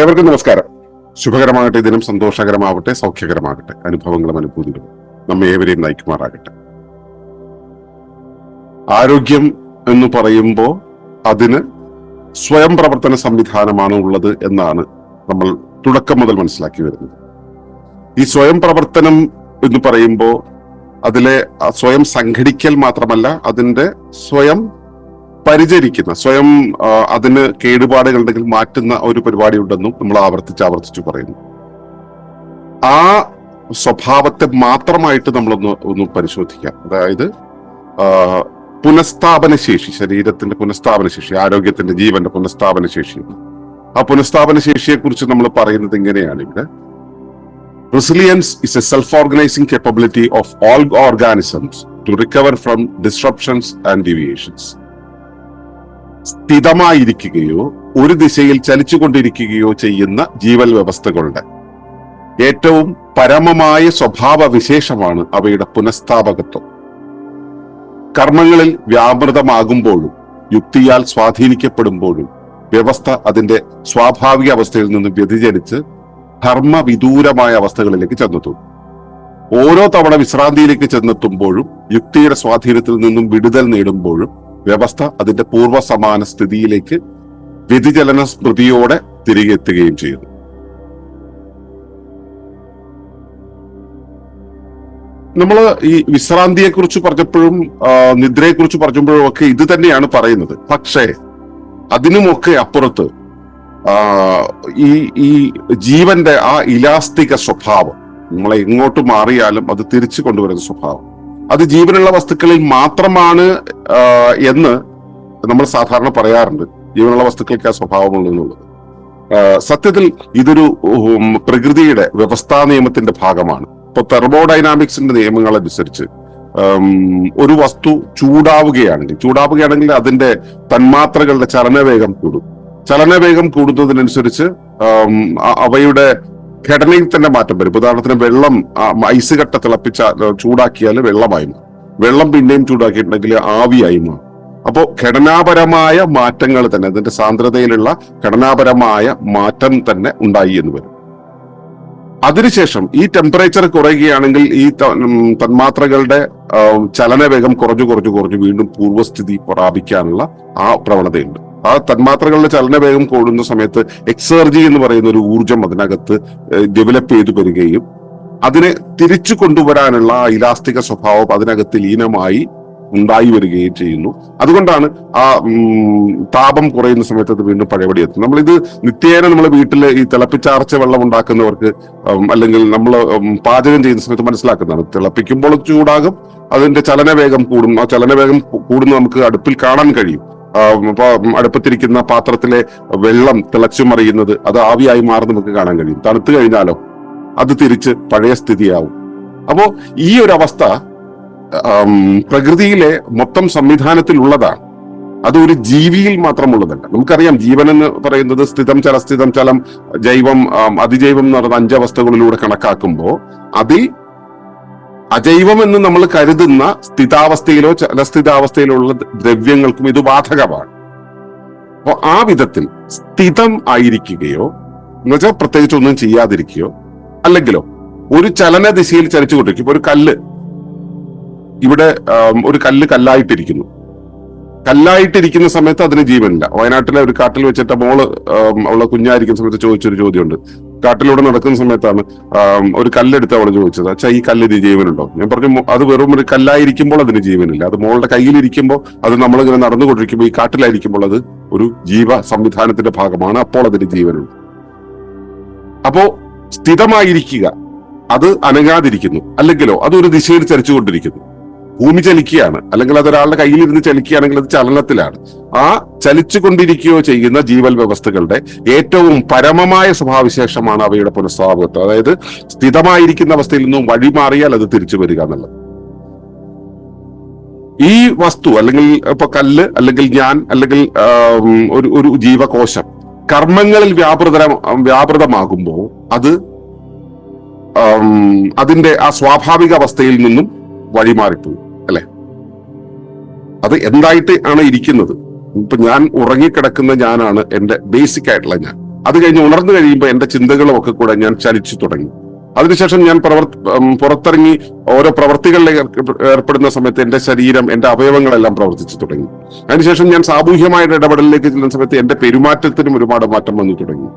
ഏവർക്കും നമസ്കാരം. ശുഭകരമാകട്ടെ ദിനം സന്തോഷകരമാവട്ടെ സൗഖ്യകരമാകട്ടെ അനുഭവങ്ങളും അനുഭൂതികളും നമ്മെ ഏവരെയും നയിക്കുമാറാകട്ടെ. ആരോഗ്യം എന്ന് പറയുമ്പോൾ അതിന് സ്വയം പ്രവർത്തന സംവിധാനമാണ് ഉള്ളത് എന്നാണ് നമ്മൾ തുടക്കം മുതൽ മനസ്സിലാക്കി വരുന്നത്. ഈ സ്വയം പ്രവർത്തനം എന്ന് പറയുമ്പോൾ അതിലെ സ്വയം സംഘടിക്കൽ മാത്രമല്ല അതിന്റെ സ്വയം പരിചരിക്കുന്ന സ്വയം അതിന് കേടുപാടുകൾ ഉണ്ടെങ്കിൽ മാറ്റുന്ന ഒരു പരിപാടി ഉണ്ടെന്നും നമ്മൾ ആവർത്തിച്ച് ആവർത്തിച്ച് പറയുന്നു. ആ സ്വഭാവത്തെ മാത്രമായിട്ട് നമ്മളൊന്ന് ഒന്ന് പരിശോധിക്കാം അതായത് പുനഃസ്ഥാപന ശേഷി ശരീരത്തിന്റെ പുനഃസ്ഥാപന ശേഷി ആരോഗ്യത്തിന്റെ ജീവന്റെ പുനഃസ്ഥാപന ശേഷി. ആ പുനഃസ്ഥാപന ശേഷിയെ കുറിച്ച് നമ്മൾ പറയുന്നത് ഇങ്ങനെയാണ് ഇവിടെ. Resilience is a self organising capability of all organisms to recover from disruptions and deviations സ്ഥിതമായിരിക്കുകയോ ഒരു ദിശയിൽ ചലിച്ചുകൊണ്ടിരിക്കുകയോ ചെയ്യുന്ന ജീവൽ വ്യവസ്ഥകളുടെ ഏറ്റവും പരമമായ സ്വഭാവ വിശേഷമാണ് അവയുടെ പുനഃസ്ഥാപകത്വം. കർമ്മങ്ങളിൽ വ്യാപൃതമാകുമ്പോഴും യുക്തിയാൽ സ്വാധീനിക്കപ്പെടുമ്പോഴും വ്യവസ്ഥ അതിന്റെ സ്വാഭാവിക അവസ്ഥയിൽ നിന്ന് വ്യതിചലിച്ച് ധർമ്മവിദൂരമായ അവസ്ഥകളിലേക്ക് ചെന്നെത്തും. ഓരോ തവണ വിശ്രാന്തിയിലേക്ക് ചെന്നെത്തുമ്പോഴും യുക്തിയുടെ സ്വാധീനത്തിൽ നിന്നും വിടുതൽ നേടുമ്പോഴും വ്യവസ്ഥ അതിന്റെ പൂർവ സമാന സ്ഥിതിയിലേക്ക് വ്യതിചലന സ്മൃതിയോടെ തിരികെ എത്തുകയും ചെയ്യുന്നു. നമ്മൾ ഈ വിശ്രാന്തിയെ കുറിച്ച് പറഞ്ഞപ്പോഴും നിദ്രയെ കുറിച്ച് പറഞ്ഞപ്പോഴും ഒക്കെ ഇത് തന്നെയാണ് പറയുന്നത്. പക്ഷേ അതിനുമൊക്കെ അപ്പുറത്ത് ഈ ഈ ജീവന്റെ ആ ഇലാസ്തിക സ്വഭാവം നമ്മളെ എങ്ങോട്ട് മാറിയാലും അത് തിരിച്ചു കൊണ്ടുവരുന്ന സ്വഭാവം അത് ജീവനുള്ള വസ്തുക്കളിൽ മാത്രമാണ് എന്ന് നമ്മൾ സാധാരണ പറയാറുണ്ട്. ജീവനുള്ള വസ്തുക്കൾക്ക് ആ സ്വഭാവമുള്ളൂ എന്നുള്ളത് സത്യത്തിൽ ഇതൊരു പ്രകൃതിയുടെ വ്യവസ്ഥാ നിയമത്തിന്റെ ഭാഗമാണ്. ഇപ്പൊ തെർമോഡൈനാമിക്സിന്റെ നിയമങ്ങൾ അനുസരിച്ച് ഒരു വസ്തു ചൂടാവുകയാണെങ്കിൽ ചൂടാവുകയാണെങ്കിൽ അതിന്റെ തന്മാത്രകളുടെ ചലനവേഗം കൂടും. ചലനവേഗം കൂടുന്നതിനനുസരിച്ച് അവയുടെ ഘടനയിൽ തന്നെ മാറ്റം വരും. ഉദാഹരണത്തിന് വെള്ളം ഐസ് കട്ട തിളപ്പിച്ച ചൂടാക്കിയാൽ വെള്ളമായി. വെള്ളം പിന്നെയും ചൂടാക്കിയിട്ടുണ്ടെങ്കിൽ ആവിയായി. മാറും അപ്പോ ഘടനാപരമായ മാറ്റങ്ങൾ തന്നെ അതിന്റെ സാന്ദ്രതയിലുള്ള ഘടനാപരമായ മാറ്റം തന്നെ ഉണ്ടായി എന്ന് വരും. അതിനുശേഷം ഈ ടെമ്പറേച്ചർ കുറയുകയാണെങ്കിൽ ഈ തന്മാത്രകളുടെ ചലനവേഗം കുറഞ്ഞു കുറഞ്ഞു കുറഞ്ഞു വീണ്ടും പൂർവസ്ഥിതി പ്രാപിക്കാനുള്ള ആ പ്രവണതയുണ്ട്. ആ തന്മാത്രകളുടെ ചലനവേഗം കൂടുന്ന സമയത്ത് എക്സർജി എന്ന് പറയുന്ന ഒരു ഊർജം അതിനകത്ത് ഡെവലപ്പ് ചെയ്തു വരികയും അതിനെ തിരിച്ചു കൊണ്ടുവരാനുള്ള ആ ഇലാസ്തിക സ്വഭാവം അതിനകത്ത് ലീനമായി ഉണ്ടായി വരികയും ചെയ്യുന്നു. അതുകൊണ്ടാണ് ആ താപം കുറയുന്ന സമയത്ത് അത് വീണ്ടും പഴയപടി എത്തും ഇത് നിത്യേന നമ്മൾ വീട്ടിൽ ഈ തിളപ്പിച്ചാർച്ച വെള്ളം ഉണ്ടാക്കുന്നവർക്ക് അല്ലെങ്കിൽ നമ്മൾ പാചകം ചെയ്യുന്ന സമയത്ത് മനസ്സിലാക്കുന്നതാണ്. തിളപ്പിക്കുമ്പോൾ ചൂടാകും അതിന്റെ ചലനവേഗം കൂടും. ആ ചലനവേഗം കൂടുന്ന നമുക്ക് അടുപ്പിൽ കാണാൻ കഴിയും. അടുപ്പത്തിരിക്കുന്ന പാത്രത്തിലെ വെള്ളം തിളച്ചു മറിയുന്നത് അത് ആവിയായി മാറി നമുക്ക് കാണാൻ കഴിയും. തണുത്തു കഴിഞ്ഞാലോ അത് തിരിച്ച് പഴയ സ്ഥിതിയാവും. അപ്പോ ഈ ഒരു അവസ്ഥ പ്രകൃതിയിലെ മൊത്തം സംവിധാനത്തിൽ ഉള്ളതാണ് അത് ഒരു ജീവിയിൽ മാത്രമുള്ളതല്ല. നമുക്കറിയാം ജീവൻ എന്ന് പറയുന്നത് സ്ഥിതം ചലസ്ഥിതം ചലം ജൈവം അതിജൈവം എന്ന് പറയുന്ന അഞ്ചവസ്ഥകളിലൂടെ കണക്കാക്കുമ്പോൾ അതിൽ അജൈവം എന്ന് നമ്മൾ കരുതുന്ന സ്ഥിതാവസ്ഥയിലോ ചലസ്ഥിതാവസ്ഥയിലോ ഉള്ള ദ്രവ്യങ്ങൾക്കും ഇത് ബാധകമാണ്. അപ്പോൾ ആ വിധത്തിൽ സ്ഥിതം ആയിരിക്കുകയോ എന്നുവെച്ചാൽ പ്രത്യേകിച്ച് ഒന്നും ചെയ്യാതിരിക്കുകയോ അല്ലെങ്കിലോ ഒരു ചലന ദിശയിൽ ചലിച്ചുകൊണ്ടിരിക്കും ഒരു കല്ല്. ഇവിടെ ഒരു കല്ല് കല്ലായിട്ടിരിക്കുന്നു. കല്ലായിട്ടിരിക്കുന്ന സമയത്ത് അതിന് ജീവനില്ല. വയനാട്ടിലെ ഒരു കാട്ടിൽ വെച്ചിട്ട് മോൾ അവളെ കുഞ്ഞായിരിക്കുന്ന സമയത്ത് ചോദിച്ചൊരു ചോദ്യമുണ്ട്. കാട്ടിലൂടെ നടക്കുന്ന സമയത്താണ് ഒരു കല്ലെടുത്ത് അവൾ ചോദിച്ചത്. അച്ഛാ ഈ കല്ലിന് ജീവനുണ്ടോ? ഞാൻ പറഞ്ഞു അത് വെറും ഒരു കല്ലായിരിക്കുമ്പോൾ അതിന് ജീവനില്ല. അത് മോളുടെ കയ്യിലിരിക്കുമ്പോൾ അത് നമ്മളിങ്ങനെ നടന്നുകൊണ്ടിരിക്കുമ്പോൾ ഈ കാട്ടിലായിരിക്കുമ്പോൾ അത് ഒരു ജീവ സംവിധാനത്തിന്റെ ഭാഗമാണ്. അപ്പോൾ അതിന് ജീവനുണ്ട്. അപ്പോ സ്ഥിതമായിരിക്കുക. അത് അനങ്ങാതിരിക്കുന്നു. അല്ലെങ്കിലോ അത് ഒരു ദിശയിൽ ചലിച്ചുകൊണ്ടിരിക്കുന്നു ഭൂമി ചലിക്കുകയാണ്. അല്ലെങ്കിൽ അത് ഒരാളുടെ കയ്യിലിരുന്ന് ചലിക്കുകയാണെങ്കിൽ അത് ചലനത്തിലാണ്. ആ ചലിച്ചുകൊണ്ടിരിക്കുകയോ ചെയ്യുന്ന ജീവൽ വ്യവസ്ഥകളുടെ ഏറ്റവും പരമമായ സ്വഭാവവിശേഷമാണ് അവയുടെ പുനഃസ്ഥാപകത്വം. അതായത് സ്ഥിതമായിരിക്കുന്ന അവസ്ഥയിൽ നിന്നും വഴി മാറിയാൽ അത് തിരിച്ചു വരിക എന്നുള്ളത്. ഈ വസ്തു അല്ലെങ്കിൽ ഇപ്പൊ കല്ല് അല്ലെങ്കിൽ ഞാൻ അല്ലെങ്കിൽ ഒരു ഒരു ജീവകോശം കർമ്മങ്ങളിൽ വ്യാപൃത വ്യാപൃതമാകുമ്പോൾ അത് അതിന്റെ ആ സ്വാഭാവിക അവസ്ഥയിൽ നിന്നും വഴിമാറിപ്പോയി അത് എന്തായിട്ട് ആണ് ഇരിക്കുന്നത്? ഇപ്പൊ ഞാൻ ഉറങ്ങിക്കിടക്കുന്ന ഞാനാണ് എന്റെ ബേസിക് ആയിട്ടുള്ള ഞാൻ. അത് കഴിഞ്ഞ് ഉണർന്നു കഴിയുമ്പോൾ എന്റെ ചിന്തകളും ഒക്കെ കൂടെ ഞാൻ ചലിച്ചു തുടങ്ങി. അതിനുശേഷം ഞാൻ പ്രവർത്തി പുറത്തിറങ്ങി ഓരോ പ്രവർത്തികളിൽ ഏർപ്പെ- ഏർപ്പെടുന്ന സമയത്ത് എന്റെ ശരീരം എന്റെ അവയവങ്ങളെല്ലാം പ്രവർത്തിച്ചു തുടങ്ങി. അതിനുശേഷം ഞാൻ സാമൂഹ്യമായ ഇടപെടലിലേക്ക് ചെല്ലുന്ന സമയത്ത് എന്റെ പെരുമാറ്റത്തിനും ഒരുപാട് മാറ്റം വന്നു തുടങ്ങി.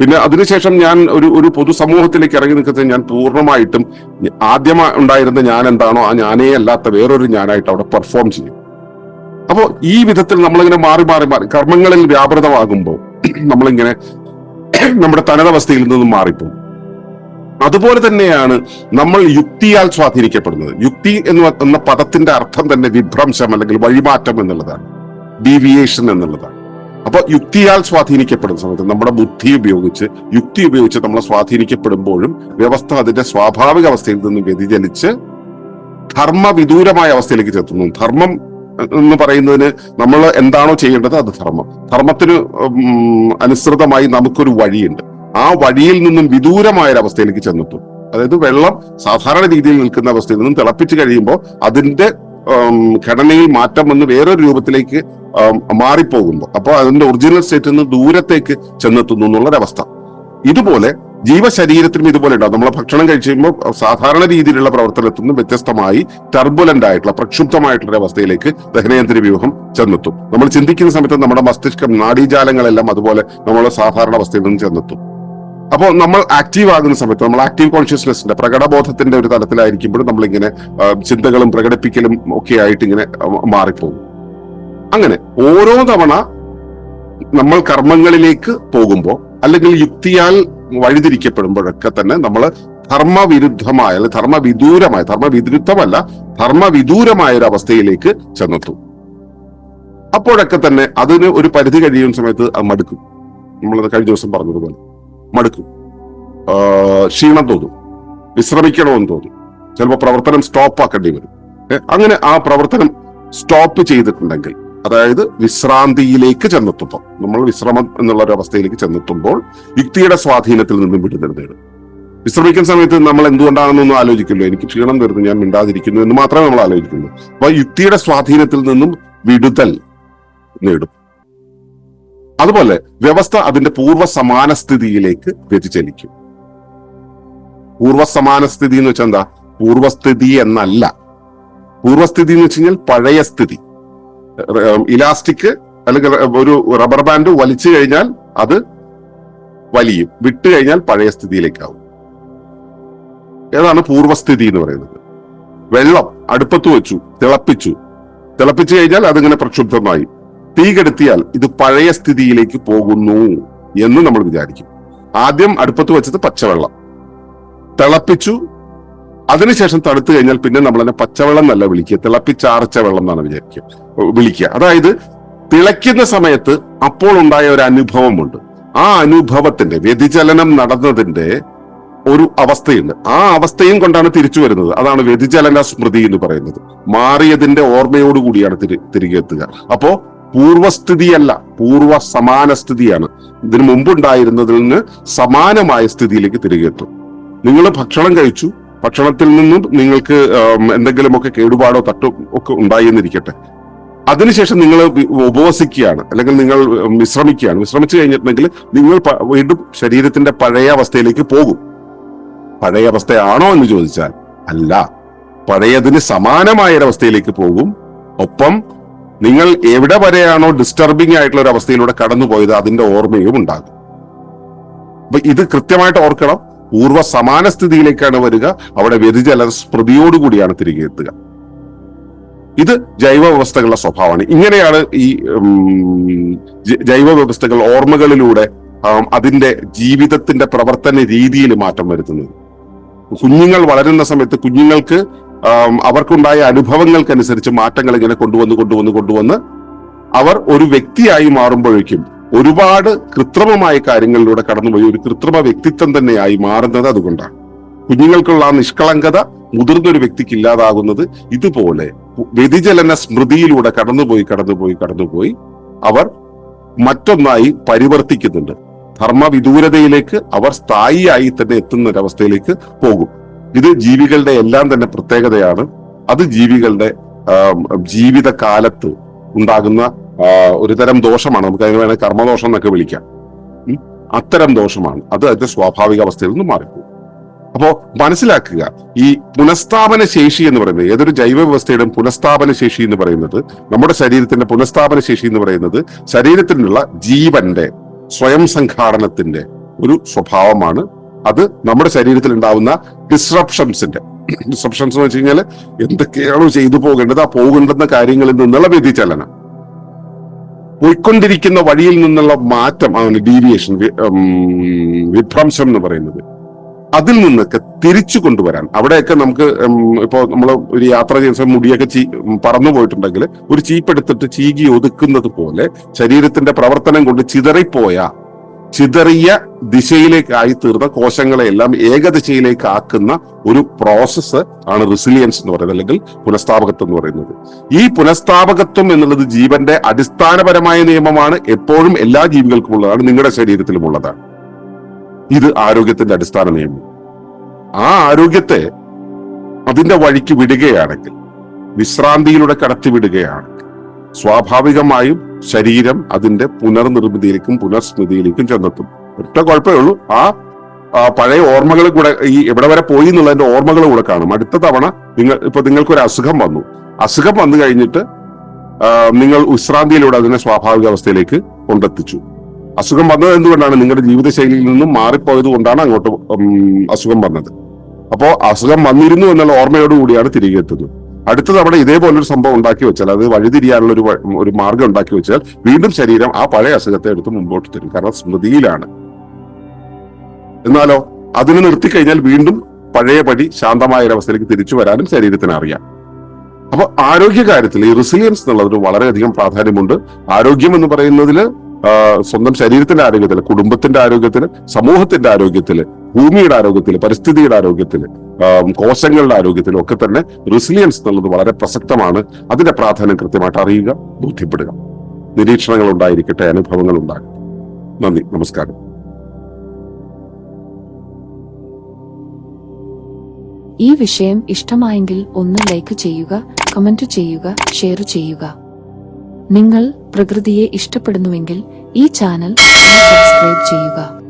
പിന്നെ അതിനുശേഷം ഞാൻ ഒരു ഒരു പൊതുസമൂഹത്തിലേക്ക് ഇറങ്ങി നിൽക്കുന്നത് ഞാൻ പൂർണമായിട്ടും ആദ്യമായി ഉണ്ടായിരുന്ന ഞാൻ എന്താണോ ആ ഞാനേ അല്ലാത്ത വേറൊരു ഞാനായിട്ട് അവിടെ പെർഫോം ചെയ്യും. അപ്പോൾ ഈ വിധത്തിൽ നമ്മളിങ്ങനെ മാറി മാറി മാറി കർമ്മങ്ങളിൽ വ്യാപൃതമാകുമ്പോൾ നമ്മളിങ്ങനെ നമ്മുടെ തനതവസ്ഥയിൽ നിന്നും മാറിപ്പോകും. അതുപോലെ തന്നെയാണ് നമ്മൾ യുക്തിയാൽ സ്വാധീനിക്കപ്പെടുന്നത്. യുക്തി എന്ന് എന്ന പദത്തിന്റെ അർത്ഥം തന്നെ വിഭ്രംശം അല്ലെങ്കിൽ വഴിമാറ്റം എന്നുള്ളതാണ്. ഡീവിയേഷൻ എന്നുള്ളതാണ്. അപ്പൊ യുക്തിയാൽ സ്വാധീനിക്കപ്പെടുന്ന സമയത്ത് നമ്മുടെ ബുദ്ധി ഉപയോഗിച്ച് യുക്തി ഉപയോഗിച്ച് നമ്മൾ സ്വാധീനിക്കപ്പെടുമ്പോഴും വ്യവസ്ഥ അതിന്റെ സ്വാഭാവിക അവസ്ഥയിൽ നിന്ന് വ്യതിചലിച്ച് ധർമ്മവിദൂരമായ അവസ്ഥയിലേക്ക് ചെത്തുന്നു ധർമ്മം എന്ന് പറയുന്നതിന് നമ്മൾ എന്താണോ ചെയ്യേണ്ടത് അത് ധർമ്മം. ധർമ്മത്തിന് അനുസൃതമായി നമുക്കൊരു വഴിയുണ്ട്. ആ വഴിയിൽ നിന്നും വിദൂരമായ ഒരു അവസ്ഥയിലേക്ക് ചെന്നെത്തും. അതായത് വെള്ളം സാധാരണ രീതിയിൽ നിൽക്കുന്ന അവസ്ഥയിൽ നിന്നും തിളപ്പിച്ച് കഴിയുമ്പോൾ അതിന്റെ ഘടനയിൽ മാറ്റം വന്ന് വേറൊരു രൂപത്തിലേക്ക് മാറിപ്പോകുമ്പോൾ അപ്പോൾ അതിന്റെ ഒറിജിനൽ സ്റ്റേറ്റിൽ നിന്ന് ദൂരത്തേക്ക് ചെന്നെത്തുന്നു എന്നുള്ളൊരവസ്ഥ. ഇതുപോലെ ജീവശരീരത്തിനും ഇതുപോലെ ഉണ്ടാവും. നമ്മൾ ഭക്ഷണം കഴിച്ചുമ്പോൾ സാധാരണ രീതിയിലുള്ള പ്രവർത്തനത്തിൽ നിന്നും വ്യത്യസ്തമായി ടർബുലന്റ് ആയിട്ടുള്ള പ്രക്ഷുബ്ധമായിട്ടുള്ള അവസ്ഥയിലേക്ക് ദഹനയന്ത്ര വ്യൂഹം ചെന്നെത്തും. നമ്മൾ ചിന്തിക്കുന്ന സമയത്ത് നമ്മുടെ മസ്തിഷ്കം നാഡീജാലങ്ങളെല്ലാം അതുപോലെ നമ്മൾ സാധാരണ അവസ്ഥയിൽ നിന്ന് ചെന്നെത്തും. അപ്പോൾ നമ്മൾ ആക്റ്റീവ് ആകുന്ന സമയത്ത് നമ്മൾ ആക്റ്റീവ് കോൺഷ്യസ്നെസ്സിന്റെ പ്രകടബോധത്തിന്റെ ഒരു തലത്തിലായിരിക്കുമ്പോഴും നമ്മളിങ്ങനെ ചിന്തകളും പ്രകടിപ്പിക്കലും ഒക്കെ ആയിട്ട് ഇങ്ങനെ മാറിപ്പോകും. അങ്ങനെ ഓരോ തവണ നമ്മൾ കർമ്മങ്ങളിലേക്ക് പോകുമ്പോൾ അല്ലെങ്കിൽ യുക്തിയാൽ വഴിതിരിക്കപ്പെടുമ്പോഴൊക്കെ തന്നെ നമ്മൾ ധർമ്മവിരുദ്ധമായ അല്ലെ ധർമ്മവിദൂരമായ ധർമ്മവിരുദ്ധമല്ല ധർമ്മവിദൂരമായ ഒരു അവസ്ഥയിലേക്ക് ചെന്നെത്തും. അപ്പോഴൊക്കെ തന്നെ അതിന് ഒരു പരിധി കഴിയുന്ന സമയത്ത് അത് മടുക്കും. നമ്മളത് കഴിഞ്ഞ ദിവസം പറഞ്ഞതുപോലെ മടുക്കും. ക്ഷീണം തോന്നും. വിശ്രമിക്കണമെന്ന് തോന്നും. ചിലപ്പോൾ പ്രവർത്തനം സ്റ്റോപ്പ് ആക്കേണ്ടി വരും അങ്ങനെ ആ പ്രവർത്തനം സ്റ്റോപ്പ് ചെയ്തിട്ടുണ്ടെങ്കിൽ അതായത് വിശ്രാന്തിയിലേക്ക് ചെന്നെത്തുമ്പോൾ നമ്മൾ വിശ്രമം എന്നുള്ള ഒരു അവസ്ഥയിലേക്ക് ചെന്നെത്തുമ്പോൾ യുക്തിയുടെ സ്വാധീനത്തിൽ നിന്നും വിടുതൽ നേടും വിശ്രമിക്കുന്ന സമയത്ത് നമ്മൾ എന്തുകൊണ്ടാണെന്നൊന്നും ആലോചിക്കില്ല. എനിക്ക് ക്ഷീണം വരുന്നു ഞാൻ മിണ്ടാതിരിക്കുന്നു എന്ന് മാത്രമേ നമ്മൾ ആലോചിക്കുള്ളൂ. അപ്പൊ യുക്തിയുടെ സ്വാധീനത്തിൽ നിന്നും വിടുതൽ നേടും. അതുപോലെ വ്യവസ്ഥ അതിന്റെ പൂർവ സമാന സ്ഥിതിയിലേക്ക് വ്യതിചലിക്കും. പൂർവ സമാന സ്ഥിതി എന്ന് വെച്ചാൽ എന്താ? പൂർവസ്ഥിതി എന്നല്ല. പൂർവസ്ഥിതി എന്ന് വെച്ച് കഴിഞ്ഞാൽ പഴയ സ്ഥിതി. ഇലാസ്റ്റിക് അല്ലെങ്കിൽ ഒരു റബ്ബർ ബാൻഡ് വലിച്ചു കഴിഞ്ഞാൽ അത് വലിയും. വിട്ടു കഴിഞ്ഞാൽ പഴയ സ്ഥിതിയിലേക്കാവും. ഏതാണ് പൂർവസ്ഥിതി എന്ന് പറയുന്നത്? വെള്ളം അടുപ്പത്ത് വെച്ചു തിളപ്പിച്ചു. തിളപ്പിച്ചു കഴിഞ്ഞാൽ അതിങ്ങനെ പ്രക്ഷുബ്ധമായി. തീ കെടുത്തിയാൽ ഇത് പഴയ സ്ഥിതിയിലേക്ക് പോകുന്നു എന്ന് നമ്മൾ വിചാരിക്കും. ആദ്യം അടുപ്പത്ത് വെച്ചത് പച്ചവെള്ളം. തിളപ്പിച്ചു അതിനുശേഷം തണുത്തു കഴിഞ്ഞാൽ പിന്നെ നമ്മൾ അതിനെ പച്ചവെള്ളം എന്നല്ല വിളിക്കുക. തിളപ്പിച്ചാർച്ച വെള്ളം എന്നാണ് വിചാരിക്കുക. വിളിക്കുക. അതായത് തിളയ്ക്കുന്ന സമയത്ത് അപ്പോൾ ഉണ്ടായ ഒരു അനുഭവമുണ്ട്. ആ അനുഭവത്തിന്റെ വ്യതിചലനം നടന്നതിന്റെ ഒരു അവസ്ഥയുണ്ട്. ആ അവസ്ഥയും കൊണ്ടാണ് തിരിച്ചു വരുന്നത്. അതാണ് വ്യതിചലന സ്മൃതി എന്ന് പറയുന്നത്. മാറിയതിന്റെ ഓർമ്മയോടുകൂടിയാണ് തിരി തിരികെ എത്തുക. അപ്പോ പൂർവസ്ഥിതിയല്ല പൂർവ സമാന സ്ഥിതിയാണ് ഇതിനു മുമ്പുണ്ടായിരുന്നതിൽ നിന്ന് സമാനമായ സ്ഥിതിയിലേക്ക് തിരികെ എത്തും. നിങ്ങൾ ഭക്ഷണം കഴിച്ചു ഭക്ഷണത്തിൽ നിന്നും നിങ്ങൾക്ക് എന്തെങ്കിലുമൊക്കെ കേടുപാടോ തട്ടോ ഒക്കെ ഉണ്ടായി എന്നിരിക്കട്ടെ അതിനുശേഷം നിങ്ങൾ ഉപവസിക്കുകയാണ് അല്ലെങ്കിൽ നിങ്ങൾ വിശ്രമിക്കുകയാണ്. വിശ്രമിച്ചു കഴിഞ്ഞിട്ടുണ്ടെങ്കിൽ നിങ്ങൾ വീണ്ടും ശരീരത്തിന്റെ പഴയ അവസ്ഥയിലേക്ക് പോകും. പഴയ അവസ്ഥയാണോ എന്ന് ചോദിച്ചാൽ അല്ല. പഴയതിന് സമാനമായ അവസ്ഥയിലേക്ക് പോകും. ഒപ്പം നിങ്ങൾ എവിടെ വരെയാണോ ഡിസ്റ്റർബിംഗ് ആയിട്ടുള്ള ഒരു അവസ്ഥയിലൂടെ കടന്നുപോയത് അതിന്റെ ഓർമ്മയും ഉണ്ടാകും. അപ്പൊ ഇത് കൃത്യമായിട്ട് ഓർക്കണം. പൂർവ സമാന സ്ഥിതിയിലേക്കാണ് വരിക. അവിടെ വ്യതിചല സ്മൃതിയോടുകൂടിയാണ് തിരികെ എത്തുക. ഇത് ജൈവ വ്യവസ്ഥകളുടെ സ്വഭാവമാണ്. ഇങ്ങനെയാണ് ഈ ജൈവ വ്യവസ്ഥകൾ ഓർമ്മകളിലൂടെ അതിന്റെ ജീവിതത്തിന്റെ പ്രവർത്തന രീതിയിൽ മാറ്റം വരുത്തുന്നത്. കുഞ്ഞുങ്ങൾ വളരുന്ന സമയത്ത് കുഞ്ഞുങ്ങൾക്ക് അവർക്കുണ്ടായ അനുഭവങ്ങൾക്കനുസരിച്ച് മാറ്റങ്ങൾ ഇങ്ങനെ കൊണ്ടുവന്ന് കൊണ്ടുവന്ന് കൊണ്ടുവന്ന് അവർ ഒരു വ്യക്തിയായി മാറുമ്പോഴേക്കും ഒരുപാട് കൃത്രിമമായ കാര്യങ്ങളിലൂടെ കടന്നുപോയി. ഒരു കൃത്രിമ വ്യക്തിത്വം തന്നെയായി മാറുന്നത് അതുകൊണ്ടാണ്. കുഞ്ഞുങ്ങൾക്കുള്ള ആ നിഷ്കളങ്കത മുതിർന്നൊരു വ്യക്തിക്ക് ഇല്ലാതാകുന്നത് ഇതുപോലെ വ്യതിചലന സ്മൃതിയിലൂടെ കടന്നുപോയി കടന്നുപോയി കടന്നുപോയി അവർ മറ്റൊന്നായി പരിവർത്തിക്കുന്നുണ്ട്. ധർമ്മവിദൂരതയിലേക്ക് അവർ സ്ഥായിയായി തന്നെ എത്തുന്ന ഒരവസ്ഥയിലേക്ക് പോകും. ഇത് ജീവികളുടെ എല്ലാം തന്നെ പ്രത്യേകതയാണ്. അത് ജീവികളുടെ ജീവിതകാലത്ത് ഉണ്ടാകുന്ന ഒരു തരം ദോഷമാണ്. നമുക്ക് അതിന് വേണേൽ കർമ്മദോഷം എന്നൊക്കെ വിളിക്കാം. അത്തരം ദോഷമാണ്. അത് അതിന്റെ സ്വാഭാവിക അവസ്ഥയിൽ നിന്ന് മാറിപ്പോകും. അപ്പോ മനസ്സിലാക്കുക ഈ പുനഃസ്ഥാപന ശേഷി എന്ന് പറയുന്നത് ഏതൊരു ജൈവ വ്യവസ്ഥയുടെ പുനഃസ്ഥാപന ശേഷി എന്ന് പറയുന്നത് നമ്മുടെ ശരീരത്തിന്റെ പുനഃസ്ഥാപന ശേഷി എന്ന് പറയുന്നത് ശരീരത്തിനുള്ള ജീവന്റെ സ്വയം സംഘാടനത്തിന്റെ ഒരു സ്വഭാവമാണ്. അത് നമ്മുടെ ശരീരത്തിൽ ഉണ്ടാവുന്ന ഡിസ്റപ്ഷൻസിന്റെ ഡിസ്റപ്ഷൻസ് എന്ന് വെച്ച് കഴിഞ്ഞാൽ എന്തൊക്കെയാണോ ചെയ്തു പോകേണ്ടത് ആ പോകേണ്ടുന്ന കാര്യങ്ങളിൽ നിന്നുള്ള വ്യതിചലനം പോയിക്കൊണ്ടിരിക്കുന്ന വഴിയിൽ നിന്നുള്ള മാറ്റം ആണ് ഡീവിയേഷൻ വിഭ്രംശം എന്ന് പറയുന്നത്. അതിൽ നിന്നൊക്കെ തിരിച്ചു കൊണ്ടുവരാൻ. അവിടെയൊക്കെ നമുക്ക് ഇപ്പോ നമ്മൾ ഒരു യാത്ര ചെയ്യുന്ന സമയം മുടിയൊക്കെ ചീ പറന്നു പോയിട്ടുണ്ടെങ്കിൽ ഒരു ചീപ്പെടുത്തിട്ട് ചീകി ഒതുക്കുന്നത് പോലെ ശരീരത്തിന്റെ പ്രവർത്തനം കൊണ്ട് ചിതറിപ്പോയ ചിതറിയ ദിശയിലേക്കായി തീർന്ന കോശങ്ങളെയെല്ലാം ഏകദിശയിലേക്ക് ആക്കുന്ന ഒരു പ്രോസസ്സ് ആണ് റിസിലിയൻസ് എന്ന് പറയുന്നത് അല്ലെങ്കിൽ പുനഃസ്ഥാപകത്വം എന്ന് പറയുന്നത്. ഈ പുനഃസ്ഥാപകത്വം എന്നുള്ളത് ജീവന്റെ അടിസ്ഥാനപരമായ നിയമമാണ് എപ്പോഴും എല്ലാ ജീവികൾക്കും ഉള്ളതാണ് നിങ്ങളുടെ ശരീരത്തിലും ഉള്ളതാണ്. ഇത് ആരോഗ്യത്തിന്റെ അടിസ്ഥാന നിയമം. ആ ആരോഗ്യത്തെ അതിന്റെ വഴിക്ക് വിടുകയാണെങ്കിൽ വിശ്രാന്തിയിലൂടെ കടത്തി വിടുകയാണെങ്കിൽ സ്വാഭാവികമായും ശരീരം അതിന്റെ പുനർനിർമ്മിതിയിലേക്കും പുനർസ്മൃതിയിലേക്കും ചെന്നെത്തും. ഒറ്റ കുഴപ്പമേ ഉള്ളൂ. ആ പഴയ ഓർമ്മകൾ കൂടെ ഈ എവിടെ വരെ പോയി എന്നുള്ളതിന്റെ ഓർമ്മകൾ കൂടെ കാണും. അടുത്ത തവണ നിങ്ങൾ ഇപ്പൊ നിങ്ങൾക്ക് ഒരു അസുഖം വന്നു. അസുഖം വന്നു കഴിഞ്ഞിട്ട് നിങ്ങൾ വിശ്രാന്തിയിലൂടെ അതിനെ സ്വാഭാവിക അവസ്ഥയിലേക്ക് കൊണ്ടെത്തിച്ചു. അസുഖം വന്നത് എന്തുകൊണ്ടാണ്? നിങ്ങളുടെ ജീവിതശൈലിയിൽ നിന്നും മാറിപ്പോയത് കൊണ്ടാണ് അങ്ങോട്ട് അസുഖം വന്നത്. അപ്പോ അസുഖം വന്നിരുന്നു എന്നുള്ള ഓർമ്മയോടുകൂടിയാണ് തിരികെ എത്തുന്നത്. അടുത്ത തവണ ഇതേപോലൊരു സംഭവം ഉണ്ടാക്കി വെച്ചാൽ അത് വഴിതിരിയാനുള്ള ഒരു ഒരു മാർഗം ഉണ്ടാക്കി വെച്ചാൽ വീണ്ടും ശരീരം ആ പഴയ അസുഖത്തെ എടുത്ത് മുമ്പോട്ട് തരും. കാരണം സ്മൃതിയിലാണ്. എന്നാലോ അതിനെ നിർത്തിക്കഴിഞ്ഞാൽ വീണ്ടും പഴയ പടി ശാന്തമായ ഒരവസ്ഥയിലേക്ക് തിരിച്ചു വരാനും ശരീരത്തിന് അറിയാം. അപ്പൊ ആരോഗ്യകാര്യത്തിൽ ഈ റിസിലിയൻസ് എന്നുള്ളതിന് വളരെയധികം പ്രാധാന്യമുണ്ട്. ആരോഗ്യം എന്ന് പറയുന്നതിൽ സ്വന്തം ശരീരത്തിന്റെ ആരോഗ്യത്തിൽ കുടുംബത്തിന്റെ ആരോഗ്യത്തിൽ സമൂഹത്തിന്റെ ആരോഗ്യത്തിൽ ഭൂമിയുടെ ആരോഗ്യത്തിൽ പരിസ്ഥിതിയുടെ ആരോഗ്യത്തിൽ ആ, കോശങ്ങളുടെ ആരോഗ്യത്തിലും ഒക്കെ തന്നെ റെസിലിയൻസ് എന്നുള്ളത് വളരെ പ്രസക്തമാണ്. അതിന്റെ പ്രാധാന്യം കൃത്യമായിട്ട് അറിയുക ബോധ്യപ്പെടുക. നിരീക്ഷണങ്ങൾ ഉണ്ടായിരിക്കട്ടെ അനുഭവങ്ങൾ ഉണ്ടാകട്ടെ. നന്ദി നമസ്കാരം. ഈ വിഷയം ഇഷ്ടമായെങ്കിൽ ഒന്ന് ലൈക്ക് ചെയ്യുക കമന്റ് ചെയ്യുക ഷെയർ ചെയ്യുക. നിങ്ങൾ പ്രകൃതിയെ ഇഷ്ടപ്പെടുന്നുവെങ്കിൽ ഈ ചാനൽ സബ്സ്ക്രൈബ് ചെയ്യുക.